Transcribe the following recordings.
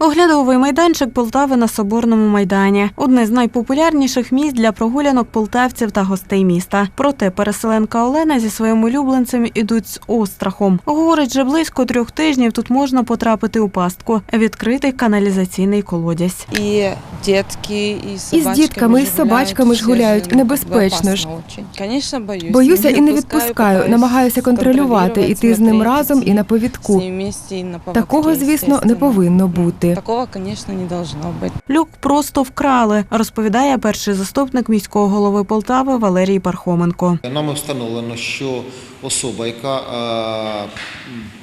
Оглядовий майданчик Полтави на Соборному майдані одне з найпопулярніших місць для прогулянок полтавців та гостей міста. Проте переселенка Олена зі своїм улюбленцем ідуть з острахом. Говорить, вже близько трьох тижнів тут можна потрапити у пастку. Відкритий каналізаційний колодязь. И детки, и с І з дітками, і з собачками ж гуляють. Небезпечно ж. Конечно, боюсь. Боюся і не відпускаю, намагаюся контролювати, іти з ним разом і на повідку. Такого, звісно, не повинно бути. Такого, конечно, не должно быть. Люк просто вкрали, розповідає перший заступник міського голови Полтави Валерій Пархоменко. Нами встановлено, що особа, яка е,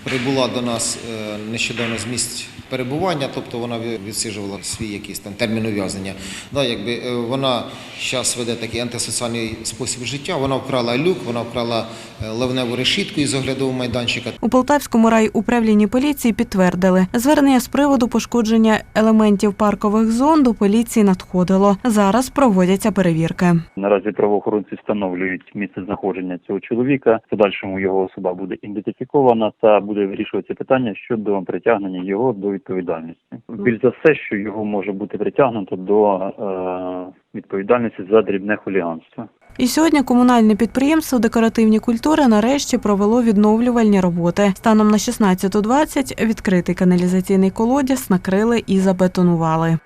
прибула до нас е, нещодавно з місць перебування, тобто вона ві- відсиджувала свій якийсь там термін ув'язнення. Да, якби е, вона зараз веде такий антисоціальний спосіб життя. Вона вкрала люк, вона вкрала е, ливневу решітку із оглядового майданчика. У Полтавському райуправлінні поліції підтвердили, звернення з приводу пошкодження елементів паркових зон до поліції надходило. Зараз проводяться перевірки. Наразі правоохоронці встановлюють місце знаходження цього чоловіка. В подальшому його особа буде ідентифікована та буде вирішуватися питання щодо притягнення його до відповідальності. Більш за все, що його може бути притягнуто до е, відповідальності за дрібне хуліганство. І сьогодні комунальне підприємство декоративні культури нарешті провело відновлювальні роботи. Станом на 16.20 відкритий каналізаційний колодязь накрили і забетонували.